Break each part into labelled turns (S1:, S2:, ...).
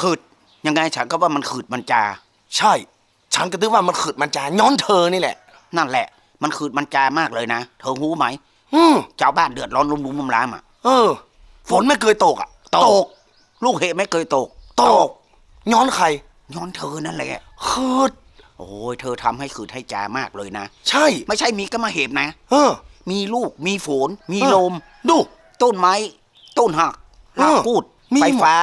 S1: ขืดยังไงฉันก็ว่ามันขืดมันจา
S2: ใช่ ฉันก็นึกว่ามันขืดมันจาย้อนเธอนี่แหละ
S1: นั่นแหละ มันขืดมันจามากเลยนะ เธอรู้ไหม
S2: อืม
S1: ชาวบ้านเดือดร้อนรุมรุมรุมรามอะ
S2: เออ ฝนไม่เคยตกอะ
S1: ลูกเห็บไม่เคยตก
S2: ตก ย้อนใคร
S1: ย้อนเธอนั่นแหละ
S2: ขืด
S1: โอ้ยเธอทำให้ขืดให้จามากเลยนะ
S2: ใช่
S1: ไม่ใช่มีก็มาเห็บนะ
S2: เออ
S1: มีลูก มีฝน มี
S2: เออ
S1: ลม
S2: ดู
S1: ต้นไม้ ต้นหัก
S2: เออ
S1: หักพูด
S2: มี
S1: ไฟ
S2: หมด
S1: ฟ้า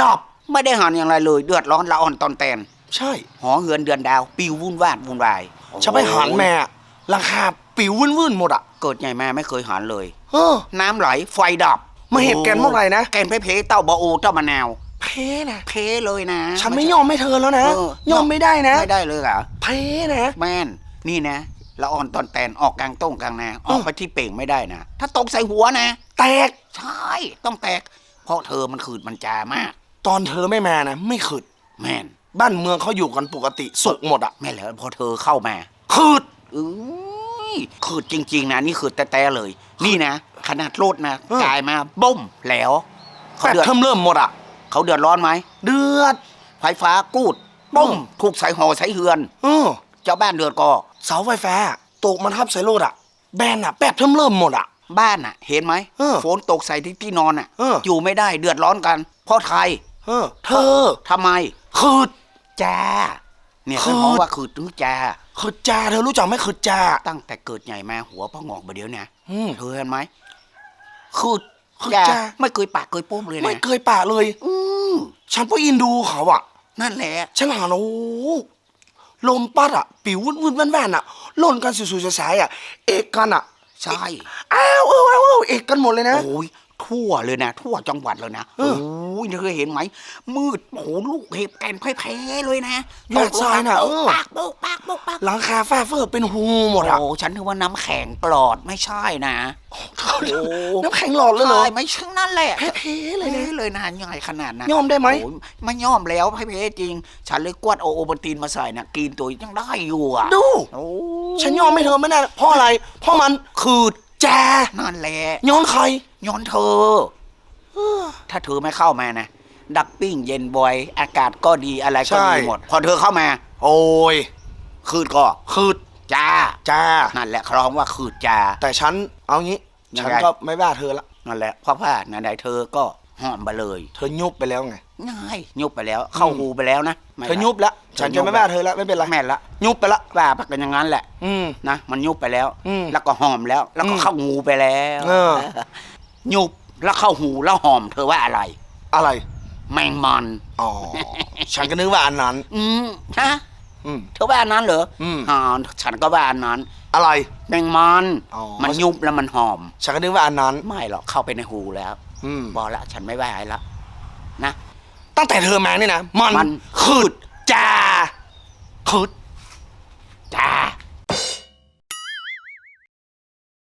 S2: ดับ
S1: ไม่ได้หันอย่างไรเลย เดือดร้อนละอ่อนตอนแตน
S2: ใช่
S1: หอเหือนเดือนดาว ปิววุ่นวาดวุ่นวาย
S2: ฉันไปหันแม่อะราคาปิววุ่นวุ่นๆหมดอะ
S1: เกิดใหญ่แม่ไม่เคยหันเลย
S2: เออ
S1: น้ำไหลไฟดับ
S2: มาเห็บแกนเมื่อไหร่นะ
S1: แกนเพเพเต้าบะโอเต้ามะนาว
S2: เพนะ
S1: เพเลยนะ
S2: ฉันไม่ยอมให้เธอแล้วนะ
S1: เออย
S2: อมไม่ได้นะ
S1: ไม่ได้เลยเหรอ
S2: เพนะ
S1: แม่นนี่นะละอ่อนตอนแตนออกกลางต้งกลางนาออกไปที่เป่งไม่ได้นะ ถ้าตกใส่หัวนะ
S2: แตก
S1: ใช่ ต้องแตก เพราะเธอมันขืดมันจามาก
S2: ตอนเธอไม่มานะไม่ขืด
S1: แม่น
S2: บ้านเมืองเขาอยู่กันปกติสุขหมดอะ
S1: แม่นแล้วพอเธอเข้ามา
S2: ขืด
S1: อุ้ยขืดจริง ๆ นะ นี่ขืดแต่ๆเลย นี่นะ ขนาดรถนะ
S2: เออ
S1: กลายมาบุ้มแล้วเขา
S2: แปด
S1: เดือด
S2: เทอมเริ่มหมดอะ
S1: เขาเดือดร้อนไหม
S2: เดือด
S1: ไฟฟ้ากูดบุ้ม
S2: เออ
S1: ถูกใส่หอใส่เฮือน
S2: เออ
S1: เจ้าบ้านเดือดก็
S2: เสาไฟฟ้าตกมันทับใส่รถอะ แบนอะแปดเทอมเริ่มหมดอะ
S1: บ้านน่ะ เห็นไหม
S2: เออ
S1: ฝนตกใส่ที่ที่นอนน่ะ
S2: เออ
S1: อยู่ไม่ได้เดือดร้อนกันเพราะใคร
S2: เออเธอ
S1: ทำไม
S2: ขืด
S1: จ้าเนี่ย
S2: ขื
S1: เขา
S2: ด
S1: บอกว่าขืดถึงจ้า
S2: ขืดจ้าเธอรู้จักไหมขืดจ้า
S1: ตั้งแต่เกิดใหญ่มาหัวพ่องอกมาเดี๋ยวเนี่ย
S2: อืม
S1: เธอเห็นไหมขืด
S2: ขืด
S1: จ้า
S2: จ้า
S1: ไม่เคยปากเคยปุ้มเลย
S2: ไม่
S1: นะ
S2: เคยปะเลย
S1: อืม
S2: ฉันไปอินดูเขาอะ
S1: นั่นแหละ
S2: ฉันหาโอ้โหลมพัดอะ ปิววุ่นวุ่นแว่นแว่นๆอะหล่นกันสุดๆสายๆอะ เอกกันอะ
S1: ใช่
S2: อ้าวเอออ้าวเออเอกกันหมดเลยนะ
S1: โอ้ย ทั่วเลยนะ ทั่วจังหวัดเลยนะ
S2: เอ
S1: โอ้
S2: อ
S1: ยเคยเห็นไหม มืดโอ้โหลูกเห็บแกนแพ้ๆเลยนะ
S2: ยอดทรายน่ะ
S1: ต
S2: เอกอ
S1: ปากโบกปากโบกปาก
S2: หลังคาฟ้าเฟอเป็นหูหมดอะ
S1: โอ้ฉันถือว่าน้ำแข็งปลอดไม่ใช่นะโอ้
S2: น้ำแข็งหลอดเลยเหรอ
S1: ใช่ไม่ใช่นั่นแหละ
S2: แพ้ๆเลยนะ
S1: แพ้เลยนะใหญ่ขนาดนั้น
S2: ยอมได้ไหม
S1: โอ้ยไม่ยอมแล้วแพ้ๆจริง ฉันเลยกวดโอโอบันตีนมาใส่นะกินตัวยังได้อยู่อะ
S2: ดู
S1: โอ้
S2: ฉันยอมไม่เธอไม่ได้เพราะอะไร เพราะมันขืดแจ
S1: นั่นแหละ
S2: ย้อนใคร
S1: ย้อนเธอ ถ้าเธอไม่เข้ามานะ ดักปิ้งเย็นบอย อากาศก็ดีอะไรก็ดี
S2: ใช่
S1: หมด พอเธอเข้ามา
S2: โอ้ย
S1: คืดก็
S2: ขืด
S1: จ้า
S2: จ้า
S1: นั่นแหละครองว่าคืดจ้า
S2: แต่ฉันเอางี้
S1: ยัง
S2: ฉัน
S1: ไง
S2: ก็ไม่ว่าเธอละ
S1: นั่นแหละเพราะว่าไหนๆเธอก็หอมไปเลย
S2: เธอยุบไปแล้วไง
S1: ง่ายยุบไปแล้ว เข้าหูไปแล้วนะไม่
S2: เธอยุบแล้วฉันจะไม่ว่าเธอแล้วไม่เป็นไร
S1: แม่นละ
S2: ยุบไปละ
S1: ว่าไปกันอย่างนั้นแหละ
S2: อืม
S1: นะมันยุบไปแล้ว
S2: อืม
S1: แล้วก็หอมแล้ว แล้วก็
S2: อืม
S1: เข้างูไปแล้ว
S2: เออ
S1: ยุบแล้วเข้าหูแล้วหอมเธอว่าอะไร
S2: อะไร
S1: แมงมัน
S2: อ๋อ ฉันก็นึกว่าอันนั้น
S1: อืมฮะ
S2: อืม
S1: เธอว่าอันนั้นเหรออ
S2: ม
S1: อ่าฉันก็ว่าอันนั้น
S2: อะไร
S1: แมงมัน
S2: อ๋อ
S1: มันยุบแล้วมันหอม
S2: ฉันก็นึกว่าอันนั้น
S1: ไม่หรอกเข้าไปในหูแล้ว
S2: อืม
S1: บอกละฉันไม่ว่าอะไรละนะ
S2: ตั้งแต่เธอมานี่นะ มัน
S1: มัน
S2: ขืดจ้าขืด